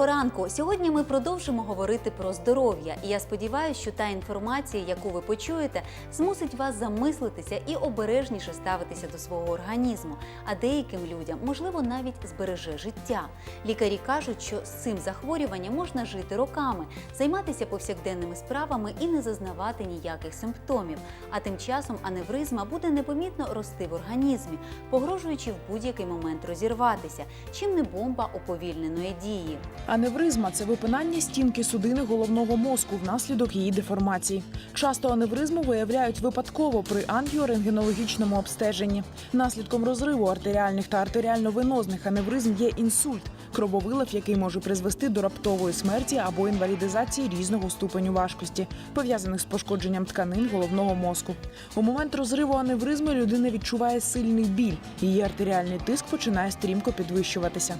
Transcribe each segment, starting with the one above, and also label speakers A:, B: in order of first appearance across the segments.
A: доброго ранку. Сьогодні ми продовжимо говорити про здоров'я. І я сподіваюся, що та інформація, яку ви почуєте, змусить вас замислитися і обережніше ставитися до свого організму. А деяким людям, можливо, навіть збереже життя. Лікарі кажуть, що з цим захворюванням можна жити роками, займатися повсякденними справами і не зазнавати ніяких симптомів. А тим часом аневризма буде непомітно рости в організмі, погрожуючи в будь-який момент розірватися, чим не бомба уповільненої дії.
B: Аневризма це випинання стінки судини головного мозку внаслідок її деформації. Часто аневризму виявляють випадково при ангіорентгенологічному обстеженні. Наслідком розриву артеріальних та артеріально-венозних аневризм є інсульт, крововилив, який може призвести до раптової смерті або інвалідизації різного ступеню важкості, пов'язаних з пошкодженням тканин головного мозку. У момент розриву аневризми людина відчуває сильний біль. Її артеріальний тиск починає стрімко підвищуватися.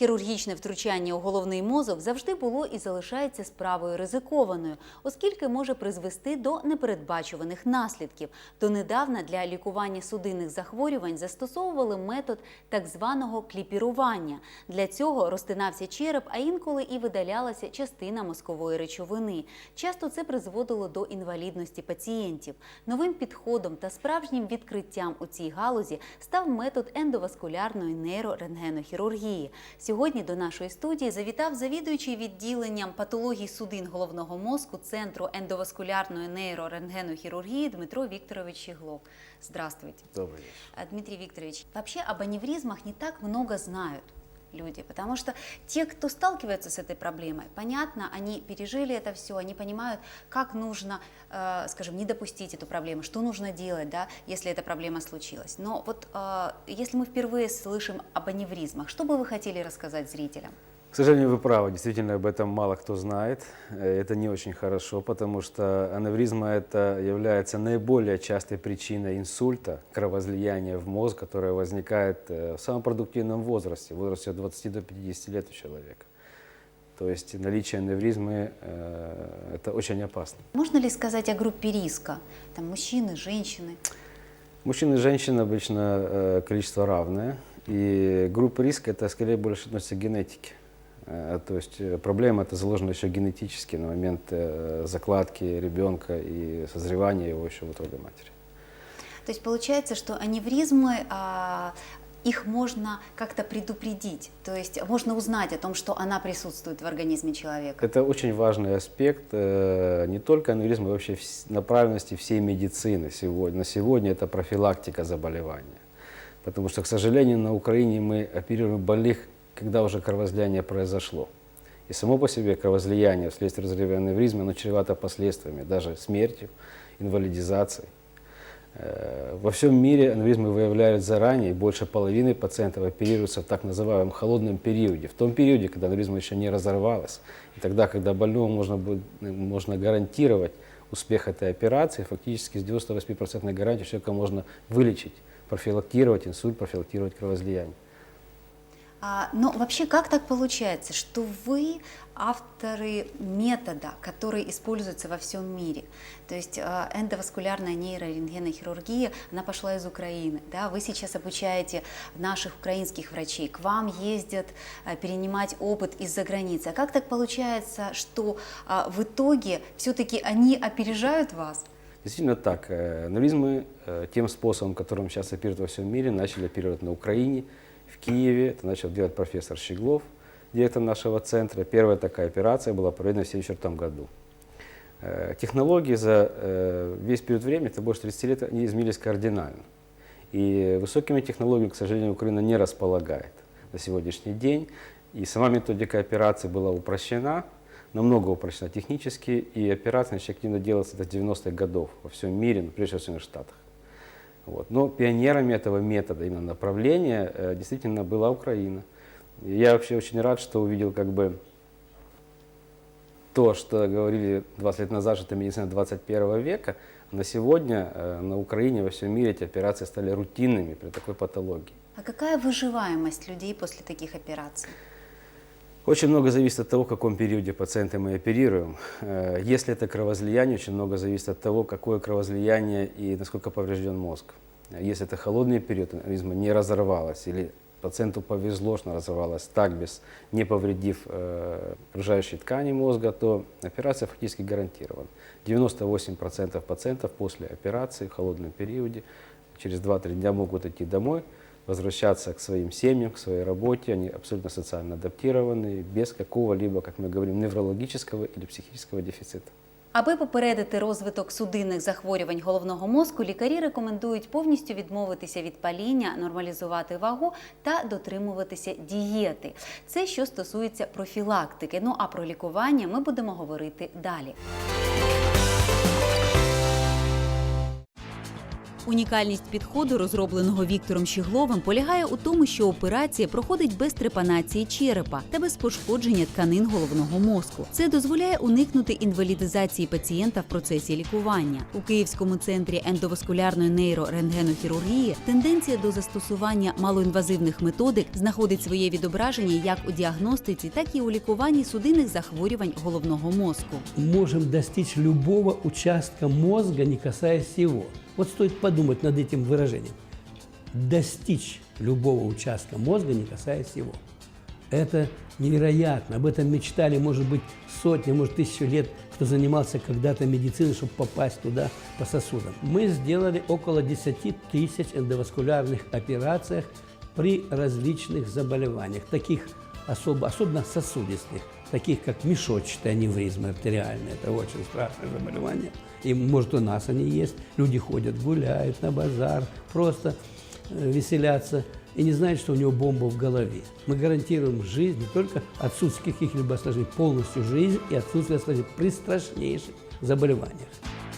A: Хірургічне втручання у головний мозок завжди було і залишається справою ризикованою, оскільки може призвести до непередбачуваних наслідків. Донедавна для лікування судинних захворювань застосовували метод так званого кліпірування. Для цього розтинався череп, а інколи і видалялася частина мозкової речовини. Часто це призводило до інвалідності пацієнтів. Новим підходом та справжнім відкриттям у цій галузі став метод ендоваскулярної нейрорентгенохірургії. Сьогодні до нашої студії завітав завідуючий відділенням патології судин головного мозку Центру ендоваскулярної нейрорентгенохірургії Дмитро Викторович Щеглов. Здравствуйте.
C: Добрый вечер.
A: Дмитрий Викторович, вообще об аневризмах не так много знают люди, потому что те, кто сталкивается с этой проблемой, понятно, они пережили это все, они понимают, как нужно, э, скажем, не допустить эту проблему, что нужно делать, да, если эта проблема случилась. Но вот э, если мы впервые слышим об аневризмах, что бы вы хотели рассказать зрителям?
C: К сожалению, вы правы, действительно об этом мало кто знает. Э, Это не очень хорошо, потому что аневризма это является наиболее частой причиной инсульта, кровоизлияния в мозг, которое возникает э, в самом продуктивном возрасте, в возрасте от 20 до 50 лет у человека. То есть наличие аневризмы э, это очень опасно.
A: Можно ли сказать о группе риска? Там мужчины, женщины?
C: Мужчин и женщин обычно э, количество равное, и группа риска это скорее больше относится к генетике. Э, То есть э, проблема это заложена еще генетически на момент э, закладки ребенка и созревания его еще в утробе матери.
A: То есть получается, что аневризмы, а, их можно как-то предупредить, то есть можно узнать о том, что она присутствует в организме человека.
C: Это очень важный аспект не только аневризма, а вообще направленности всей медицины сегодня. На сегодня это профилактика заболевания. Потому что, к сожалению, на Украине мы оперируем больных, когда уже кровоизлияние произошло. И само по себе кровоизлияние вследствие разрыва аневризмы, оно чревато последствиями, даже смертью, инвалидизацией. Э, Во всем мире аневризмы выявляют заранее, больше половины пациентов оперируются в так называемом холодном периоде, в том периоде, когда аневризма еще не разорвалась. И тогда, когда больному можно, будет, можно гарантировать успех этой операции, фактически с 98% гарантией человека можно вылечить, профилактировать инсульт, профилактировать кровоизлияние.
A: А, но вообще как так получается, что вы авторы метода, который используется во всем мире? То есть э, эндоваскулярная нейрорентгенохирургия, она пошла из Украины. Да? Вы сейчас обучаете наших украинских врачей, к вам ездят э, перенимать опыт из-за границы. А как так получается, что в итоге все-таки они опережают вас?
C: Действительно так. Э, Аневризмы э, тем способом, которым сейчас оперируют во всем мире, начали оперировать на Украине, в Киеве. Это начал делать профессор Щеглов, директор нашего центра. Первая такая операция была проведена в 1974 году. Э, Технологии за э, весь период времени, это больше 30 лет, они изменились кардинально. И высокими технологиями, к сожалению, Украина не располагает на сегодняшний день. И сама методика операции была упрощена, намного упрощена технически, и операция начала активно делаться до 90-х годов во всем мире, но прежде всего в Соединенных Штатах. Вот. Но пионерами этого метода, именно направления, э, действительно была Украина. Я вообще очень рад, что увидел как бы то, что говорили 20 лет назад, что это медицина 21 века, на сегодня э, на Украине, во всем мире эти операции стали рутинными при такой патологии.
A: А какая выживаемость людей после таких операций?
C: Очень много зависит от того, в каком периоде пациента мы оперируем. Э, Если это кровоизлияние, очень много зависит от того, какое кровоизлияние и насколько поврежден мозг. Если это холодный период, организма не разорвалось или пациенту повезло, что она разорвалась так, без, не повредив э, окружающей ткани мозга, то операция фактически гарантирована. 98% пациентов после операции в холодном периоде через 2-3 дня могут идти домой, возвращаться к своим семьям, к своей работе. Они абсолютно социально адаптированы, без какого-либо, как мы говорим, неврологического или психического дефицита.
A: Аби попередити розвиток судинних захворювань головного мозку, лікарі рекомендують повністю відмовитися від паління, нормалізувати вагу та дотримуватися дієти. Це що стосується профілактики. Ну а про лікування ми будемо говорити далі. Унікальність підходу, розробленого Віктором Щегловим, полягає у тому, що операція проходить без трепанації черепа та без пошкодження тканин головного мозку. Це дозволяє уникнути інвалідизації пацієнта в процесі лікування. У Київському центрі ендоваскулярної нейрорентгенохірургії тенденція до застосування малоінвазивних методик знаходить своє відображення як у діагностиці, так і у лікуванні судинних захворювань головного мозку.
D: можем достичь любого участка мозга, не касаясь его. Вот стоит подумать над этим выражением. Достичь любого участка мозга, не касаясь его. Это невероятно. Об этом мечтали, может быть, сотни, может, тысячу лет, кто занимался когда-то медициной, чтобы попасть туда по сосудам. Мы сделали около 10 тысяч эндоваскулярных операциях при различных заболеваниях, таких особо, особенно сосудистых, таких как мешочатая аневризма артериальная. Это очень страшное заболевание. И, может, у нас они есть. Люди ходят, гуляют на базар, просто э, веселятся и не знают, что у него бомба в голове. Мы гарантируем жизнь не только отсутствие каких-либо осложнений, полностью жизнь и отсутствие осложнений при страшнейших заболеваниях.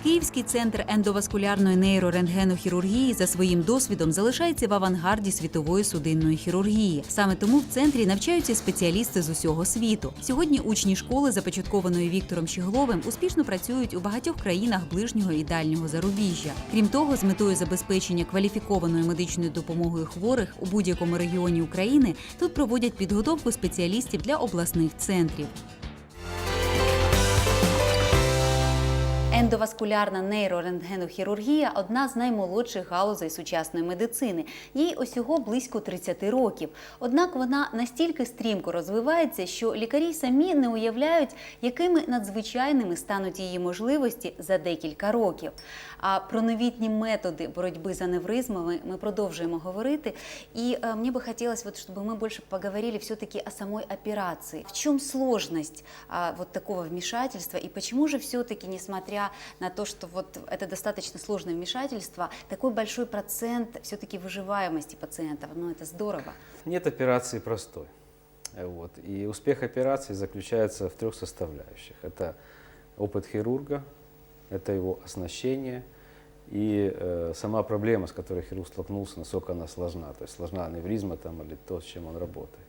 A: Київський центр ендоваскулярної нейрорентгенохірургії за своїм досвідом залишається в авангарді світової судинної хірургії. Саме тому в центрі навчаються спеціалісти з усього світу. Сьогодні учні школи, започаткованої Віктором Щегловим, успішно працюють у багатьох країнах ближнього і дальнього зарубіжжя. Крім того, з метою забезпечення кваліфікованою медичною допомогою хворих у будь-якому регіоні України тут проводять підготовку спеціалістів для обласних центрів. Ендоваскулярна нейрорентгенохірургія одна з наймолодших галузей сучасної медицини. Їй усього близько 30 років. Однак вона настільки стрімко розвивається, що лікарі самі не уявляють, якими надзвичайними стануть її можливості за декілька років. А про новітні методи боротьби з аневризмами ми продовжуємо говорити. І е, мені би хотілося, щоб ми більше поговорили все-таки о самой операции. В а, вот такого вмешательства и почему же все-таки, несмотря на то, что вот это достаточно сложное вмешательство, такой большой процент все-таки выживаемости пациентов? Ну, это здорово.
C: Нет операции простой. Э, Вот. И успех операции заключается в трех составляющих. Это опыт хирурга, это его оснащение и э, сама проблема, с которой хирург столкнулся, насколько она сложна. То есть сложна аневризма там, или то, с чем он работает.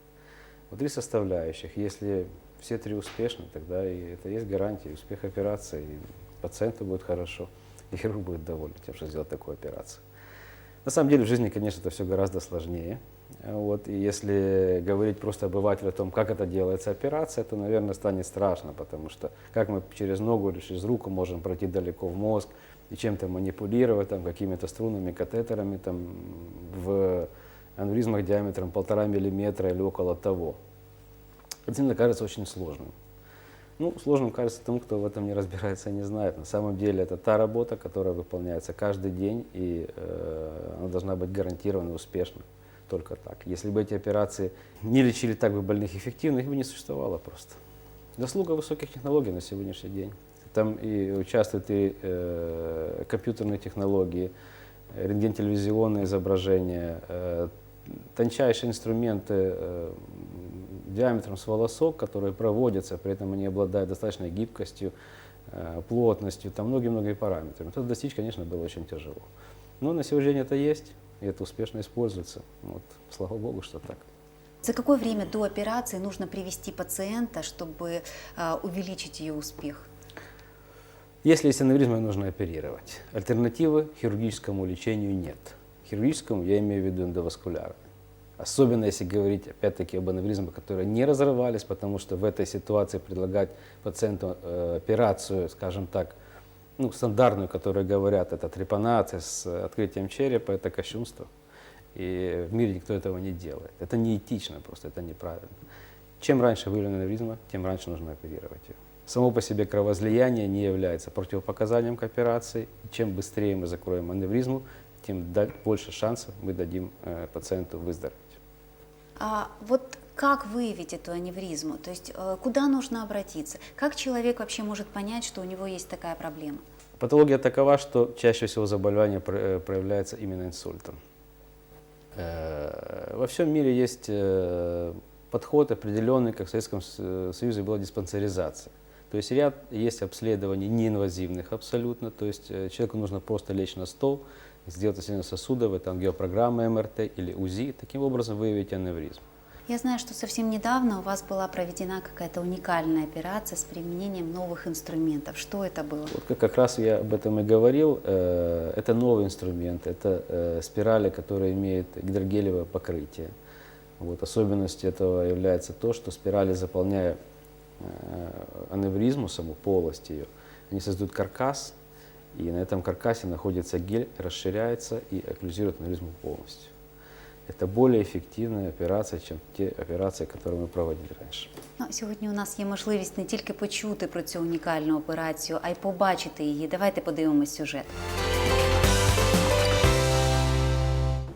C: Вот три составляющих. Если все три успешны, тогда и это есть гарантия успеха операции. Пациенту будет хорошо, и хирург будет доволен тем, что сделал такую операцию. На самом деле в жизни, конечно, это все гораздо сложнее. Вот, и если говорить просто обывателю о том, как это делается операция, то, наверное, станет страшно, потому что как мы через ногу или через руку можем пройти далеко в мозг и чем-то манипулировать, там, какими-то струнами, катетерами, там, в аневризмах диаметром полтора миллиметра или около того. Это мне кажется очень сложным. Ну, сложным кажется тому, кто в этом не разбирается и не знает. На самом деле это та работа, которая выполняется каждый день, и э, она должна быть гарантированно успешна. Только так. Если бы эти операции не лечили так бы больных эффективно, их бы не существовало просто. Заслуга высоких технологий на сегодняшний день. Там и участвуют и э, компьютерные технологии, рентген-телевизионные изображения, э, тончайшие инструменты э, диаметром с волосок, которые проводятся, при этом они обладают достаточной гибкостью, э, плотностью, там многими-многими параметрами. Это достичь, конечно, было очень тяжело. Но на сегодня это есть, и это успешно используется. Вот, слава богу, что так.
A: За какое время до операции нужно привести пациента, чтобы э, увеличить ее успех?
C: Если есть аневризма, нужно оперировать. Альтернативы хирургическому лечению нет. Хирургическому я имею в виду эндоваскулярный. Особенно если говорить, опять-таки, об аневризмах, которые не разрывались, потому что в этой ситуации предлагать пациенту э, операцию, скажем так, ну, стандартную, которую говорят, это трепанация с открытием черепа, это кощунство. И в мире никто этого не делает. Это неэтично просто, это неправильно. Чем раньше выявлена аневризма, тем раньше нужно оперировать ее. Само по себе кровоизлияние не является противопоказанием к операции. И чем быстрее мы закроем аневризму, тем больше шансов мы дадим э, пациенту выздороветь.
A: А вот как выявить эту аневризму? То есть э, куда нужно обратиться? Как человек вообще может понять, что у него есть такая проблема?
C: Патология такова, что чаще всего заболевание э, проявляется именно инсультом. Э, Во всем мире есть подход определенный, как в Советском Союзе была диспансеризация. То есть ряд есть обследований неинвазивных абсолютно, то есть человеку нужно просто лечь на стол, сделать исследование сосудов, это ангиопрограмма МРТ или УЗИ, таким образом выявить аневризм.
A: Я знаю, что совсем недавно у вас была проведена какая-то уникальная операция с применением новых инструментов. Что это было?
C: Вот как, раз я об этом и говорил. э, Это новый инструмент, это э, спирали, которые имеют гидрогелевое покрытие. Вот, особенностью этого является то, что спирали, заполняя э, аневризму, саму полость ее, они создают каркас, и на этом каркасе находится гель, расширяется и окклюзирует аневризму полностью. Это более эффективная операция, чем те операции, которые мы проводили раньше.
A: Ну, сьогодні у нас є можливість не тільки почути про цю унікальну операцію, а й побачити її. Давайте подивимось сюжет.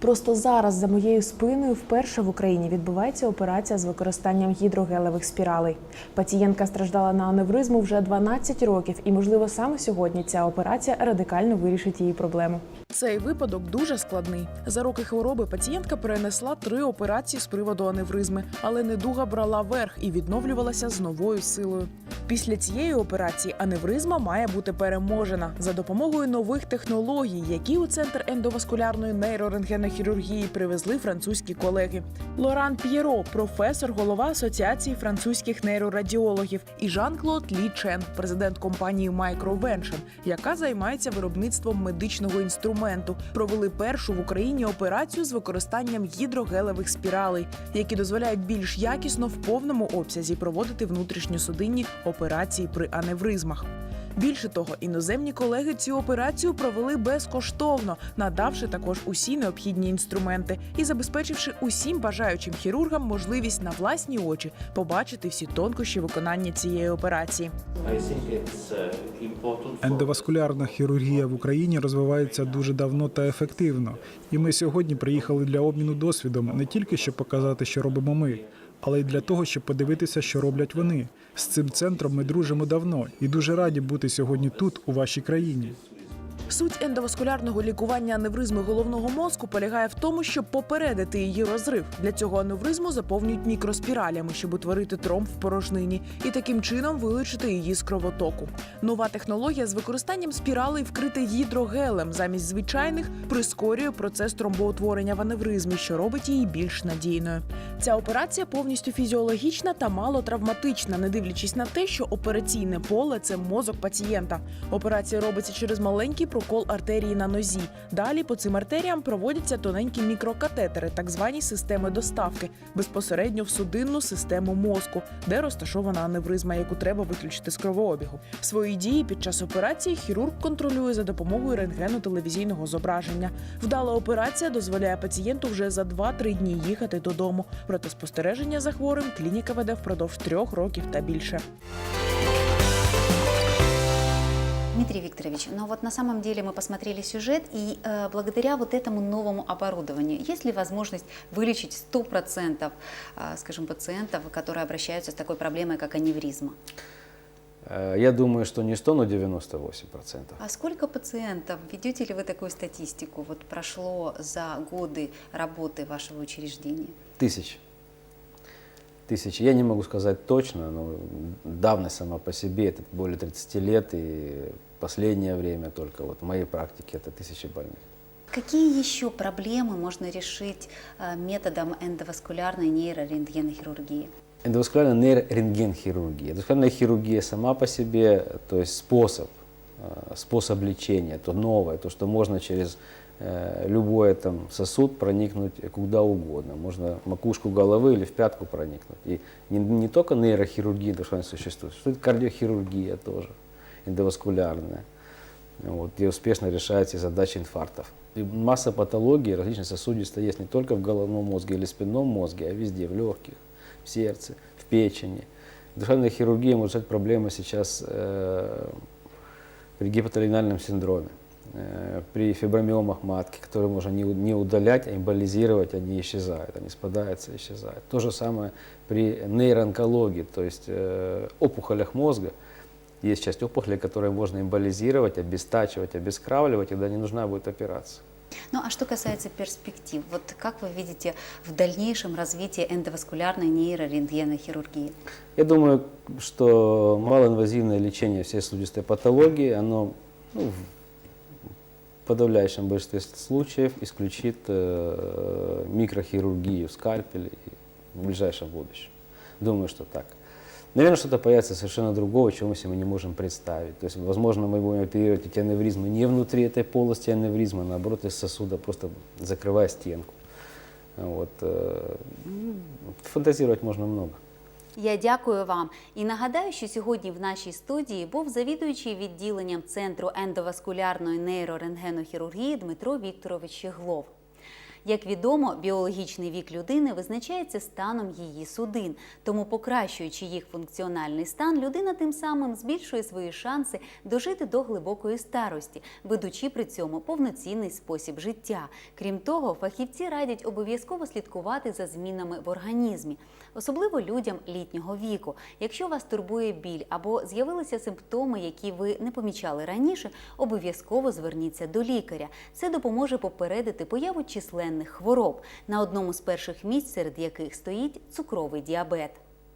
B: Просто зараз за моєю спиною вперше в Україні відбувається операція з використанням гідрогелевих спіралей. Пацієнтка страждала на аневризму вже 12 років, і можливо саме сьогодні ця операція радикально вирішить її проблему. Цей випадок дуже складний. За роки хвороби пацієнтка перенесла три операції з приводу аневризми, але недуга брала верх і відновлювалася з новою силою. Після цієї операції аневризма має бути переможена за допомогою нових технологій, які у центр ендоваскулярної нейрорентгенохірургії привезли французькі колеги. Лоран П'єро, професор, голова Асоціації французьких нейрорадіологів, і Жан-Клод Лі Чен, президент компанії MicroVention, яка займається виробництвом медичного інструменту, провели першу в Україні операцію з використанням гідрогелевих спіралей, які дозволяють більш якісно в повному обсязі проводити внутрішньосудинні операції при аневризмах. Більше того, іноземні колеги цю операцію провели безкоштовно, надавши також усі необхідні інструменти і забезпечивши усім бажаючим хірургам можливість на власні очі побачити всі тонкощі виконання цієї операції.
E: Ендоваскулярна хірургія в Україні розвивається дуже давно та ефективно. І ми сьогодні приїхали для обміну досвідом не тільки щоб показати, що робимо ми, але й для того, щоб подивитися, що роблять вони. З цим центром ми дружимо давно і дуже раді бути сьогодні тут, у вашій країні.
B: Суть ендоваскулярного лікування аневризми головного мозку полягає в тому, щоб попередити її розрив. Для цього аневризму заповнюють мікроспіралями, щоб утворити тромб в порожнині, і таким чином вилучити її з кровотоку. Нова технологія з використанням спіралей, вкрита гідрогелем замість звичайних, прискорює процес тромбоутворення в аневризмі, що робить її більш надійною. Ця операція повністю фізіологічна та мало травматична, не дивлячись на те, що операційне поле це мозок пацієнта. Операція робиться через маленький прокол артерії на нозі. Далі по цим артеріям проводяться тоненькі мікрокатетери, так звані системи доставки, безпосередньо в судинну систему мозку, де розташована аневризма, яку треба виключити з кровообігу. Свої дії під час операції хірург контролює за допомогою рентгену-телевізійного зображення. Вдала операція дозволяє пацієнту вже за 2-3 дні їхати додому. Проте спостереження за хворим клініка веде впродовж трьох років та більше.
A: Дмитрий Викторович, но вот на самом деле мы посмотрели сюжет, и э, благодаря вот этому новому оборудованию есть ли возможность вылечить 100% э, скажем, пациентов, которые обращаются с такой проблемой, как аневризма?
C: Э, Я думаю, что не 100, но 98%.
A: А сколько пациентов, ведете ли вы такую статистику, вот прошло за годы работы вашего учреждения?
C: Тысяч. Тысячи. Я не могу сказать точно, но давность сама по себе, это более 30 лет, и последнее время только вот в моей практике это тысячи больных.
A: Какие еще проблемы можно решить э, методом эндоваскулярной нейрорентгенохирургии?
C: Эндоваскулярная нейрорентгенхирургия. Эндоваскулярная хирургия сама по себе, то есть способ, э, способ лечения, то новое, то, что можно через э, любой там, сосуд проникнуть куда угодно. Можно макушку головы или в пятку проникнуть. И не, не только нейрохирургия эндоваскулярная существует, существует кардиохирургия тоже, эндоваскулярная. вот, где успешно решаются задачи инфарктов. И масса патологий различных сосудистых есть не только в головном мозге или спинном мозге, а везде, в легких, в сердце, в печени. Дыхательная хирургия может решать проблемы сейчас э, при гипоталинальном синдроме, э, при фибромиомах матки, которые можно не, не удалять, а эмболизировать, они исчезают, они спадаются, исчезают. То же самое при нейроонкологии, то есть э, опухолях мозга. Есть часть опухолей, которые можно эмболизировать, обестачивать, обескравливать, тогда не нужна будет операция.
A: Ну а что касается перспектив, вот как вы видите в дальнейшем развитии эндоваскулярной нейрорентгенной хирургии?
C: Я думаю, что малоинвазивное лечение всей сосудистой патологии, оно ну, в подавляющем большинстве случаев исключит э, микрохирургию, скальпель в ближайшем будущем. Думаю, что так. Наверное, что-то появится совершенно другого, чего мы себе не можем представить. То есть, возможно, мы будем оперировать эти аневризмы не внутри этой полости аневризмы, а наоборот, из сосуда, просто закрывая стенку. Вот. э, ну, Фантазировать можно много.
A: Я дякую вам і нагадаю, що сьогодні в нашій студії був завідуючий відділенням Центру ендоваскулярної нейрорентгенохірургії Дмитро Вікторович Щеглов. Як відомо, біологічний вік людини визначається станом її судин, тому покращуючи їх функціональний стан, людина тим самим збільшує свої шанси дожити до глибокої старості, ведучи при цьому повноцінний спосіб життя. Крім того, фахівці радять обов'язково слідкувати за змінами в організмі, особливо людям літнього віку. Якщо вас турбує біль або з'явилися симптоми, які ви не помічали раніше, обов'язково зверніться до лікаря. Це допоможе попередити появу численних хвороб, на одному з перших місць, серед яких стоїть цукровий діабет.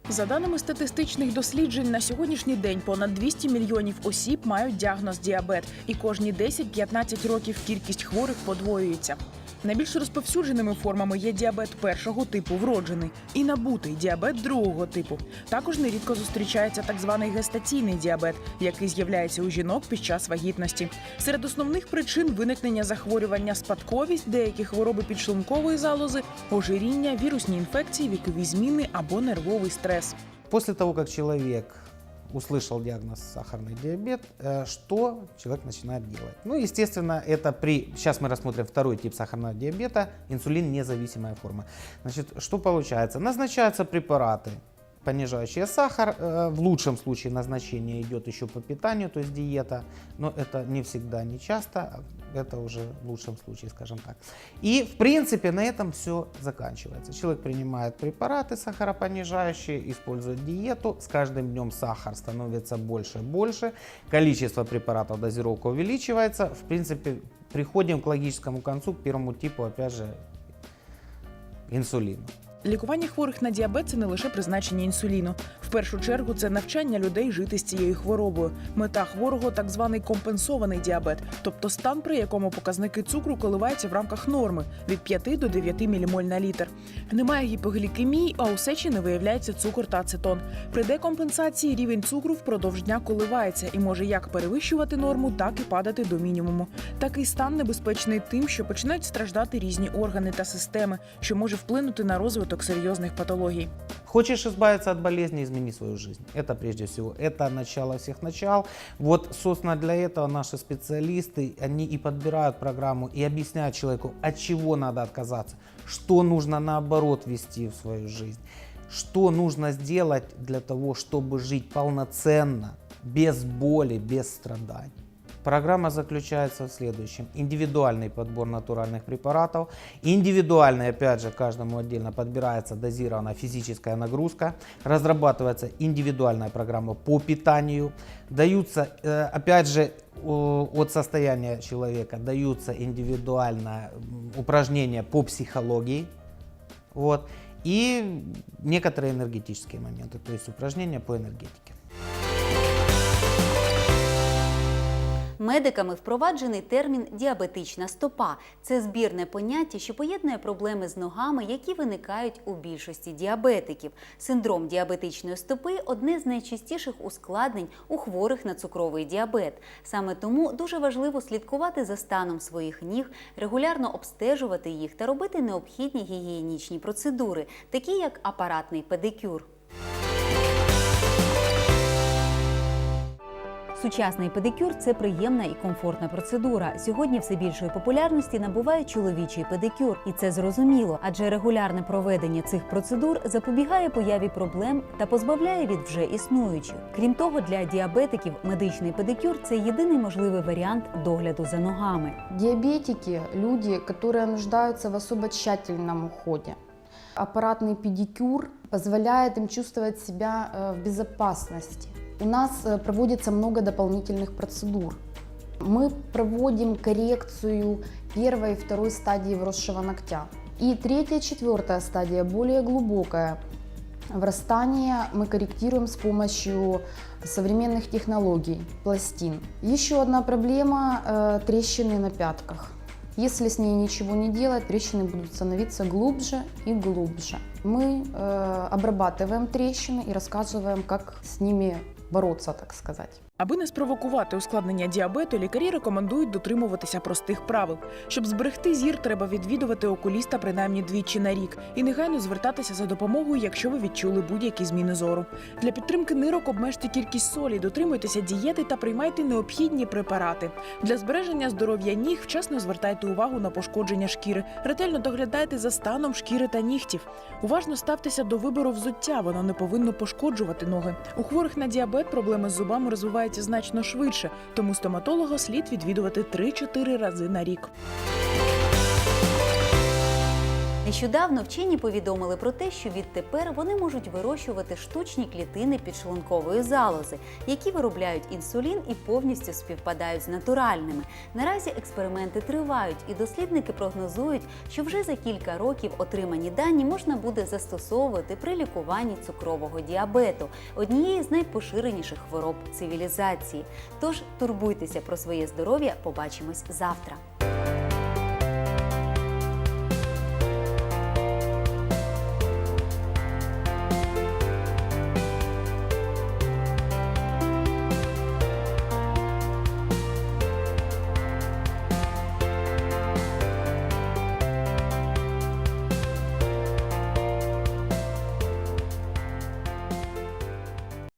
B: За даними статистичних досліджень, на сьогоднішній день понад 200 мільйонів осіб мають діагноз діабет, і кожні 10-15 років кількість хворих подвоюється. Найбільш розповсюдженими формами є діабет першого типу вроджений і набутий діабет другого типу. Також нерідко зустрічається так званий гестаційний діабет, який з'являється у жінок під час вагітності. Серед основних причин виникнення захворювання спадковість, деякі хвороби підшлункової залози, ожиріння, вірусні інфекції, вікові зміни або нервовий стрес.
F: После того, как человек услышал диагноз сахарный диабет, э, что человек начинает делать? Ну, естественно, это при... Сейчас мы рассмотрим второй тип сахарного диабета, инсулин независимая форма. Значит, что получается? Назначаются препараты, понижающие сахар. Э, В лучшем случае назначение идет еще по питанию, то есть диета, но это не всегда, не часто, это уже в лучшем случае, скажем так. И, в принципе, на этом все заканчивается. Человек принимает препараты сахаропонижающие, использует диету, с каждым днем сахар становится больше и больше, количество препаратов, дозировка увеличивается. В принципе, приходим к логическому концу, к первому типу, опять же, инсулина.
B: Лікування хворих на діабет це не лише призначення інсуліну. В першу чергу це навчання людей жити з цією хворобою. Мета хворого так званий компенсований діабет, тобто стан, при якому показники цукру коливаються в рамках норми від 5 до 9 мілімоль на літр. Немає гіпоглікемії, а у сечі не виявляється цукор та ацетон. При декомпенсації рівень цукру впродовж дня коливається і може як перевищувати норму, так і падати до мінімуму. Такий стан небезпечний тим, що починають страждати різні органи та системи, що може вплинути на розвиток серйозних патологій.
F: Хочешь избавиться от болезни, измени свою жизнь. Это прежде всего, это начало всех начал. Вот, собственно, для этого наши специалисты, они и подбирают программу, и объясняют человеку, от чего надо отказаться, что нужно наоборот ввести в свою жизнь, что нужно сделать для того, чтобы жить полноценно, без боли, без страданий. Программа заключается в следующем. Индивидуальный подбор натуральных препаратов. Индивидуальный, опять же, каждому отдельно подбирается дозированная физическая нагрузка. Разрабатывается индивидуальная программа по питанию. Даются, э, опять же, от состояния человека даются индивидуально м, упражнения по психологии. Вот. И некоторые энергетические моменты, то есть упражнения по энергетике.
A: Медиками впроваджений термін діабетична стопа. Це збірне поняття, що поєднує проблеми з ногами, які виникають у більшості діабетиків. Синдром діабетичної стопи одне з найчастіших ускладнень у хворих на цукровий діабет. Саме тому дуже важливо слідкувати за станом своїх ніг, регулярно обстежувати їх та робити необхідні гігієнічні процедури, такі як апаратний педикюр. Сучасний педикюр це приємна і комфортна процедура. Сьогодні все більшої популярності набуває чоловічий педикюр, і це зрозуміло, адже регулярне проведення цих процедур запобігає появі проблем та позбавляє від вже існуючих. Крім того, для діабетиків медичний педикюр це єдиний можливий варіант догляду за ногами.
G: Диабетики – люди, которые нуждаются в особо тщательном уходе. Аппаратный педикюр позволяет им чувствовать себя э, в безопасности. У нас э, проводится много дополнительных процедур. Мы проводим коррекцию первой и второй стадии вросшего ногтя. И третья, четвертая стадия, более глубокая. Врастание мы корректируем с помощью современных технологий, пластин. Еще одна проблема э, – трещины на пятках. Если с ней ничего не делать, трещины будут становиться глубже и глубже. Мы э, обрабатываем трещины и рассказываем, как с ними бороться, так сказать.
B: Аби не спровокувати ускладнення діабету, лікарі рекомендують дотримуватися простих правил. Щоб зберегти зір, треба відвідувати окуліста принаймні двічі на рік і негайно звертатися за допомогою, якщо ви відчули будь-які зміни зору. Для підтримки нирок обмежте кількість солі, дотримуйтеся дієти та приймайте необхідні препарати. Для збереження здоров'я ніг вчасно звертайте увагу на пошкодження шкіри, ретельно доглядайте за станом шкіри та нігтів. Уважно ставтеся до вибору взуття, воно не повинно пошкоджувати ноги. У хворих на діабет проблеми з зубами розвиваються значно швидше, тому стоматолога слід відвідувати 3-4 рази на рік.
A: Нещодавно вчені повідомили про те, що відтепер вони можуть вирощувати штучні клітини підшлункової залози, які виробляють інсулін і повністю співпадають з натуральними. Наразі експерименти тривають, і дослідники прогнозують, що вже за кілька років отримані дані можна буде застосовувати при лікуванні цукрового діабету, однієї з найпоширеніших хвороб цивілізації. Тож турбуйтеся про своє здоров'я. Побачимось завтра.